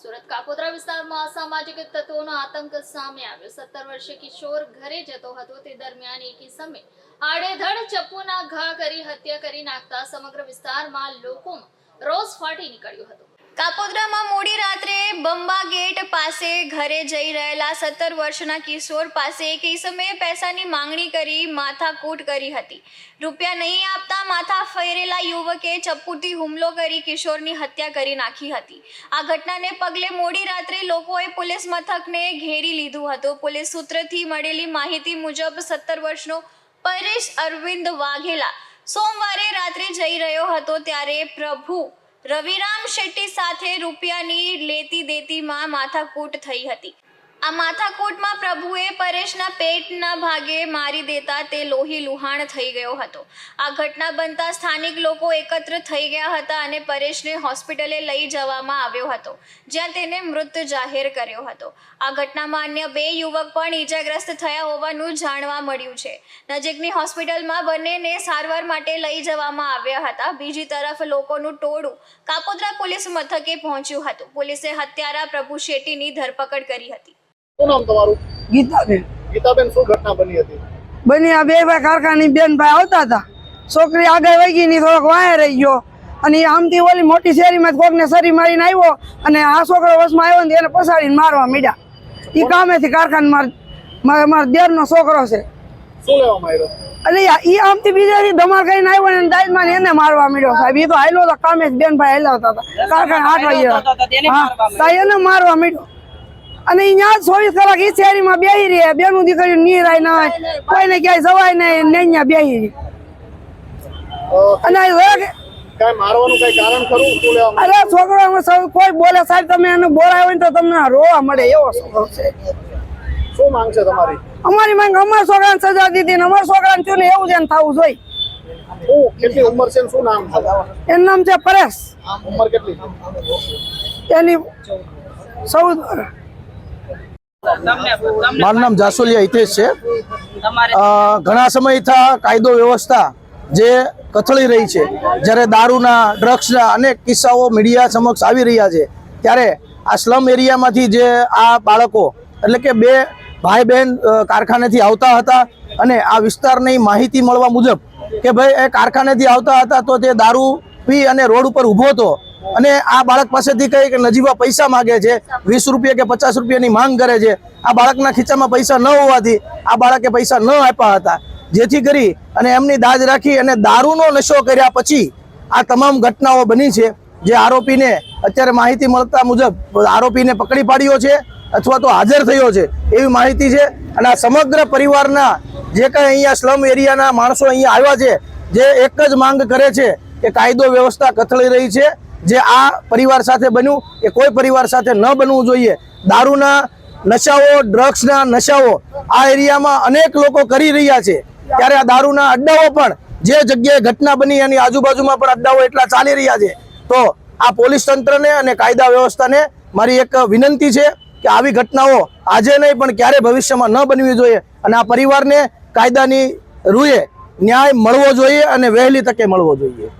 સુરત કાપોદ્રા વિસ્તારમાં અસામાજિક તત્વોનો આતંક સામે આવ્યો. સત્તર વર્ષીય કિશોર ઘરે જતો હતો. તે દરમિયાન એક સમય આડેધડ ચપ્પુના ઘા કરી હત્યા કરી નાખતા સમગ્ર વિસ્તારમાં લોકોમાં રોષ ફાટી નીકળ્યો હતો. કાપોદ્રામાં મોડી રાત્રે બંબા ગેટ પાસે ઘરે જઈ રહેલા સત્તર વર્ષના કિશોર પાસે એક પૈસાની માંગણી કરી માથાકૂટ કરી હતી. રૂપિયા નહીં આપતા માથા ફેરેલા યુવકે ચપ્પુથી હુમલો કરી કિશોરની હત્યા કરી નાખી હતી. આ ઘટનાને પગલે મોડી રાત્રે લોકોએ પોલીસ મથકને ઘેરી લીધું હતું. પોલીસ સૂત્રથી મળેલી માહિતી મુજબ સત્તર વર્ષનો પરેશ અરવિંદ વાઘેલા સોમવારે રાત્રે જઈ રહ્યો હતો ત્યારે પ્રભુ રવિરામ શેટ્ટી સાથે રૂપિયાની લેતી દેતીમાં માથાકૂટ થઈ હતી. આ માથાકૂટમાં પ્રભુએ પરેશના પેટના ભાગે મારી દેતા તે લોહી લુહાણ થઈ ગયો હતો. આ ઘટના બનતા સ્થાનિક લોકો એકત્ર થઈ ગયા હતા અને પરેશને હોસ્પિટલે લઈ જવામાં આવ્યો હતો, જ્યાં તેને મૃત જાહેર કર્યો હતો. આ ઘટનામાં અન્ય બે યુવક પણ ઈજાગ્રસ્ત થયા હોવાનું જાણવા મળ્યું છે. નજીકની હોસ્પિટલમાં બંનેને સારવાર માટે લઈ જવામાં આવ્યા હતા. બીજી તરફ લોકોનું ટોળું કાપોદ્રા પોલીસ મથકે પહોંચ્યું હતું. પોલીસે હત્યારા પ્રભુ શેટ્ટીની ધરપકડ કરી હતી. શું નામ તમારું? ગીતાબેન. ગીતાબેન શું ઘટના બની હતી? બની આ બે ભાઈ કારખાની બેન ભાઈ આવતા હતા. છોકરી આગળ વહી ગઈ ની થોડોક વાયા રહી ગયો. અને આમથી ઓલી મોટી શેરીમાં કોકને સરી મારીને આવ્યો અને આ છોકરો વસમાં આવ્યો ને એને પસાડીને મારવા મીડ્યા. એ કામેથી કારખાને માર મારા દેર દેરનો છોકરો છે. શું ઈ આમથી બીજાથી ધમાલ કરીને આવ્યો ને દાજમાં એને મારવા મીડ્યો સાહેબ. એ તો હાલ્યો તો કામે બેન ભાઈ હાલ્યા હતા. કારખાને આઠ વાગ્યા. હા એને મારવા મીડ્યો. અને અહીંયા ચોવીસ કલાક ઈ શેરીમાં બેહી રહે બેનું દીકરી નીરાય ના હોય કોઈને ક્યાંય જવાય નહીં ને અહીંયા બેહી રહી. અને અરે છોકરો કોઈ બોલે સાહેબ તમે એને બોલાય હોય ને તો તમને રોવા મળે એવો છોકરો છે. શું માંગ છે તમારી? અમારી માંગ અમારા છોકરાને સજા દીધી ને અમારા છોકરાને થયું ને એવું જ એને થવું જોઈએ. શું? કેટલી ઉંમર છે શું નામ છે? એનું નામ છે પરેશ. ઉંમર કેટલી? એની ચૌદ મારું નામ જાસોલિયા હિતેશ છે. ઘણા સમયથી કાયદો વ્યવસ્થા જે કથળી રહી છે. જ્યારે દારૂના ડ્રગ્સના અનેક કિસ્સાઓ મીડિયા સમક્ષ આવી રહ્યા છે. ત્યારે આ સ્લમ એરિયામાંથી જે આ બાળકો એટલે કે બે ભાઈ બહેન કારખાનેથી આવતા હતા અને આ વિસ્તારની માહિતી મળવા મુજબ કે ભાઈ એ કારખાનેથી આવતા હતા તો તે દારૂ પી અને રોડ ઉપર ઊભો હતો. અને આ બાળક પાસેથી કઈ કે નજીવા પૈસા માગે છે, વીસ રૂપિયા કે પચાસ રૂપિયાની માંગ કરે છે. આ બાળકના ખીચામાં પૈસા ન હોવાથી આ બાળકે પૈસા ન આપ્યા હતા. જેથી કરી અને એમની દાજ રાખી અને દારૂનો નશો કર્યા પછી આ તમામ ઘટનાઓ બની છે. જે આરોપીને અત્યારે માહિતી મળતા મુજબ આરોપીને પકડી પાડ્યો છે અથવા તો હાજર થયો છે એવી માહિતી છે. અને આ સમગ્ર પરિવારના જે કંઈ અહીંયા સ્લમ એરિયાના માણસો અહીંયા આવ્યા છે, જે એક જ માંગ કરે છે કે કાયદો વ્યવસ્થા કથળી રહી છે. જે આ પરિવાર સાથે બન્યું એ કોઈ પરિવાર સાથે ન બનવું જોઈએ. દારૂના નશાઓ ડ્રગ્સના નશાઓ આ એરિયામાં અનેક લોકો કરી રહ્યા છે. ત્યારે આ દારૂના અડ્ડાઓ પણ જે જગ્યાએ ઘટના બની એની આજુબાજુમાં પણ અડ્ડાઓ એટલા ચાલી રહ્યા છે. તો આ પોલીસ તંત્રને અને કાયદા વ્યવસ્થાને મારી એક વિનંતી છે કે આવી ઘટનાઓ આજે નહીં, પણ ક્યારે ભવિષ્યમાં ન બનવી જોઈએ અને આ પરિવારને કાયદાની રૂએ ન્યાય મળવો જોઈએ અને વહેલી તકે મળવો જોઈએ.